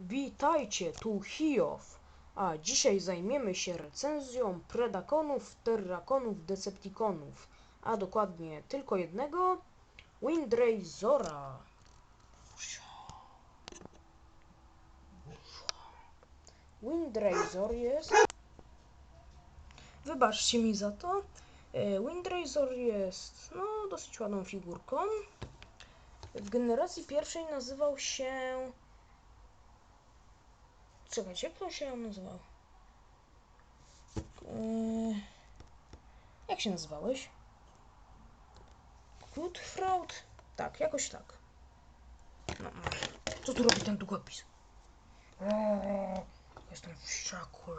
Witajcie, tu Hiow, a dzisiaj zajmiemy się recenzją Predakonów, Terrakonów, Decepticonów, a dokładnie tylko jednego, Windrazora. Windrazor jest... Wybaczcie mi za to. E, Windrazor jest, no, dosyć ładną figurką. W generacji pierwszej nazywał się... Czekajcie, jak się nazywał? Yy, Jak się nazywałeś? Kutfraud? Tak, jakoś tak. No, co tu robi ten długopis? Jestem wściekły.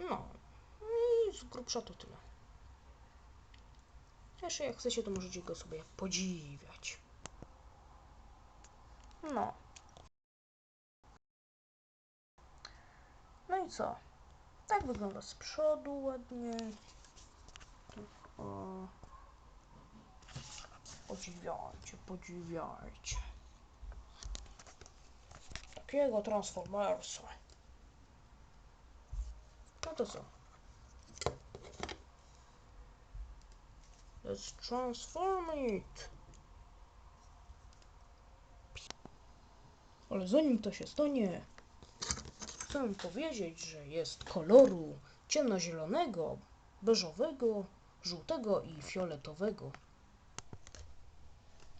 No, i z grubsza to tyle. Jeszcze jak chcecie, to możecie go sobie podziwiać. No. No i co? Tak wygląda z przodu ładnie. O. Podziwiajcie, podziwiajcie. Takiego Transformersa. No to co? Let's transform it. Ale zanim to się stanie, chcę powiedzieć, że jest koloru ciemnozielonego, beżowego, żółtego i fioletowego.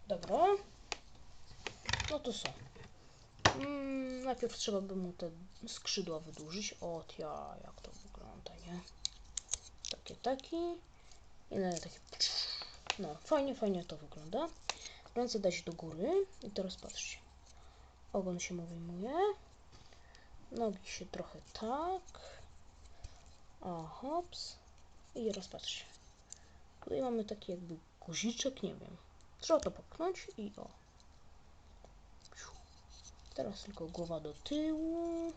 Dobra. No to co? Mm, najpierw trzeba by mu te skrzydła wydłużyć. O, ja, jak to wygląda, nie? Takie, taki. I na takie. No, fajnie, fajnie to wygląda. Ręce dać do góry. I teraz patrzcie. Ogon się mu wyjmuje. Nogi się trochę tak. O, hops. I teraz patrzcie. Tutaj mamy taki jakby guziczek, nie wiem. Trzeba to popchnąć i o. Teraz tylko głowa do tyłu.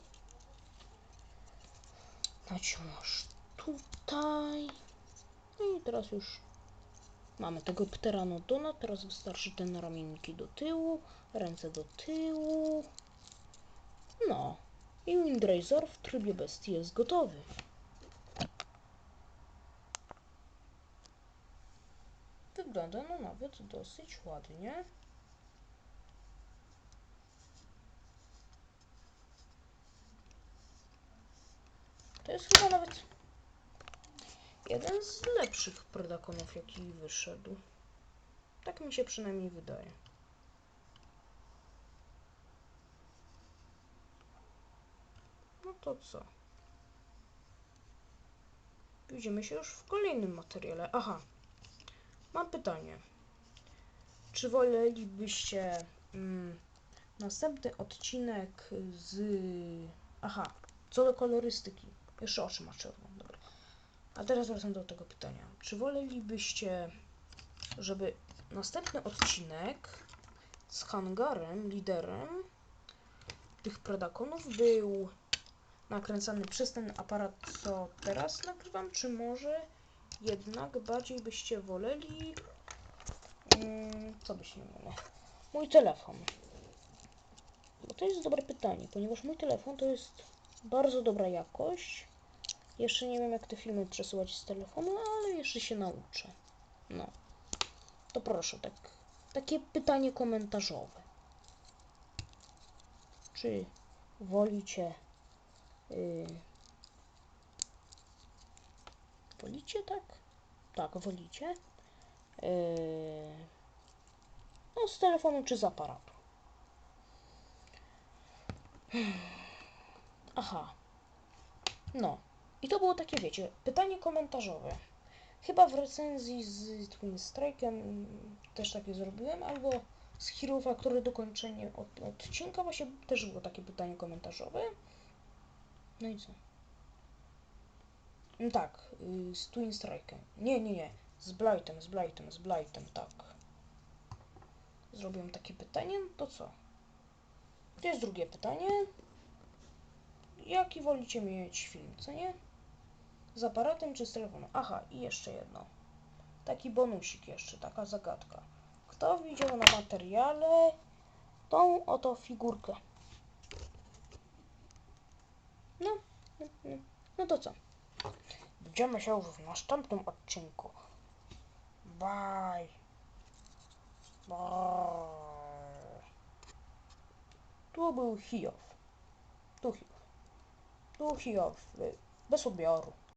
Naciągasz tutaj. No i teraz już mamy tego pteranodona. Teraz wystarczy ten ramienniki do tyłu, ręce do tyłu. No. I Windrazor w trybie bestii jest gotowy. Wygląda no nawet dosyć ładnie. To jest chyba nawet jeden z lepszych Predakonów, jaki wyszedł. Tak mi się przynajmniej wydaje. No to co? Widzimy się już w kolejnym materiale. Aha. Mam pytanie. Czy wolelibyście mm, następny odcinek z... Aha. Co do kolorystyki. Jeszcze oczy ma czerwone. Dobra. A teraz wracam do tego pytania. Czy wolelibyście, żeby następny odcinek z hangarem, liderem tych predakonów był nakręcany przez ten aparat, co teraz nagrywam, czy może jednak bardziej byście woleli mm, co byście woleli? Mój telefon. Bo to jest dobre pytanie, ponieważ mój telefon to jest bardzo dobra jakość. Jeszcze nie wiem, jak te filmy przesyłać z telefonu, ale jeszcze się nauczę. No. To proszę, tak, takie pytanie komentarzowe. Czy wolicie... Yy, wolicie, tak? Tak, wolicie. Yy, no, z telefonu czy z aparatu. Aha. No. I to było takie, wiecie, pytanie komentarzowe. Chyba w recenzji z Twin Strike'em też takie zrobiłem, albo z Hirowa, który dokończenie od, odcinka właśnie też było takie pytanie komentarzowe. No i co? No tak, y, z Twin Strike'em. Nie, nie, nie. Z Blightem, z Blightem, z Blightem, tak. Zrobiłem takie pytanie, to co? To jest drugie pytanie. Jaki wolicie mieć film, co nie? Z aparatem czy z telefonem? Aha, i jeszcze jedno. Taki bonusik jeszcze, taka zagadka. Kto widział na materiale tą oto figurkę. No, no, no, no to co? Widzimy się już w następnym odcinku. Bye. Bye. Tu był Hiow. Tu Hiow. Tu Hiow. Bez odbioru.